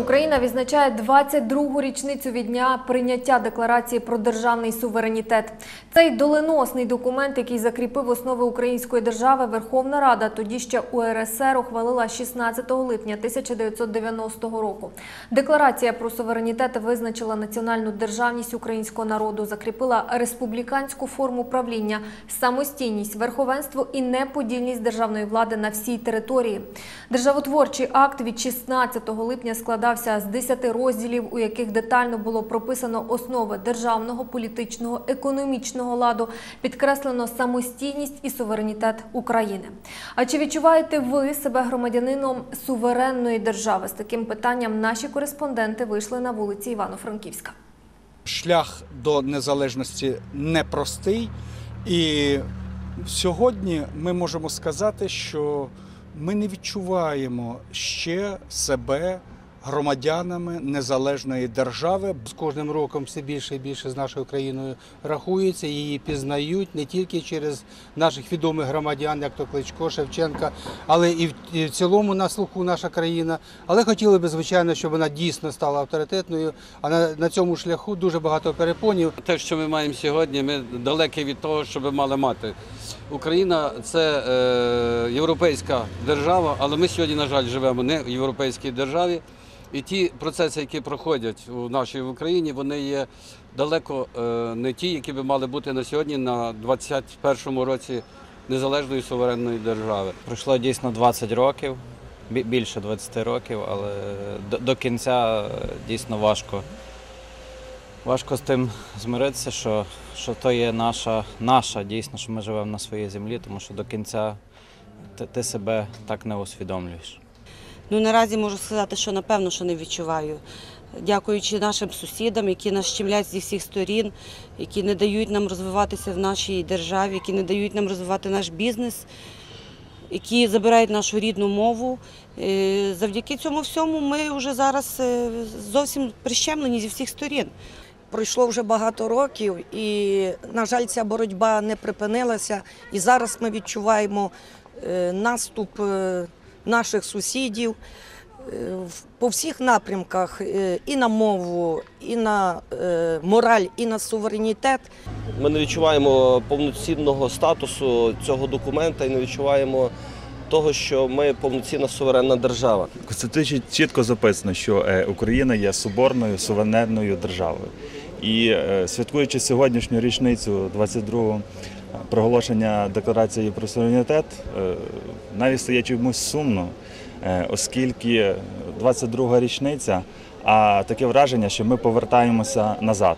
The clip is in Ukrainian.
Україна відзначає 22-гу річницю від дня прийняття декларації про державний суверенітет. Цей доленосний документ, який закріпив основи української держави, Верховна Рада тоді ще УРСР ухвалила 16 липня 1990 року. Декларація про суверенітет визначила національну державність українського народу, закріпила республіканську форму правління, самостійність, верховенство і неподільність державної влади на всій території. Державотворчий акт від 16 липня складався з 10 розділів, у яких детально було прописано основи державного, політичного, економічного ладу, підкреслено самостійність і суверенітет України. А чи відчуваєте ви себе громадянином суверенної держави? З таким питанням наші кореспонденти вийшли на вулиці Івано-Франківська. шлях до незалежності непростий. І сьогодні ми можемо сказати, що ми не відчуваємо ще себе громадянами незалежної держави. З кожним роком все більше і більше з нашою країною рахуються, її пізнають не тільки через наших відомих громадян, як то Кличко, Шевченка, але і в, цілому на слуху наша країна. Але хотіли би, звичайно, щоб вона дійсно стала авторитетною. А на, на цьому шляху дуже багато перепонів. Те, що ми маємо сьогодні, ми далекі від того, що би мали мати. Україна це е, європейська держава, але ми сьогодні, на жаль, живемо не в європейській державі. І ті процеси, які проходять у нашій Україні, вони є далеко е, не ті, які би мали бути на сьогодні, на 21-му році незалежної суверенної держави. Пройшло дійсно 20 років, більше 20 років, але до, кінця е, дійсно важко. Важко з тим змиритися, що, що то є наша, наша дійсно, що ми живемо на своїй землі, тому що до кінця ти, ти себе так не усвідомлюєш. Ну наразі можу сказати, що напевно, що не відчуваю. Дякуючи нашим сусідам, які нас щемлять зі всіх сторін, які не дають нам розвиватися в нашій державі, які не дають нам розвивати наш бізнес, які забирають нашу рідну мову. Е, Завдяки цьому всьому ми вже зараз е, зовсім прищемлені зі всіх сторін. Пройшло вже багато років, і, на жаль, ця боротьба не припинилася. І зараз ми відчуваємо е, наступ наших сусідів е, по всіх напрямках е, і на мову, і на е, мораль, і на суверенітет. Ми не відчуваємо повноцінного статусу цього документа і не відчуваємо того, що ми повноцінна суверенна держава. В Конституції чітко записано, що Україна є соборною суверенною державою. І святкуючи сьогоднішню річницю 22-го проголошення декларації про суверенітет, е, навіть стає чомусь сумно, е, оскільки 22-га річниця, а таке враження, що ми повертаємося назад.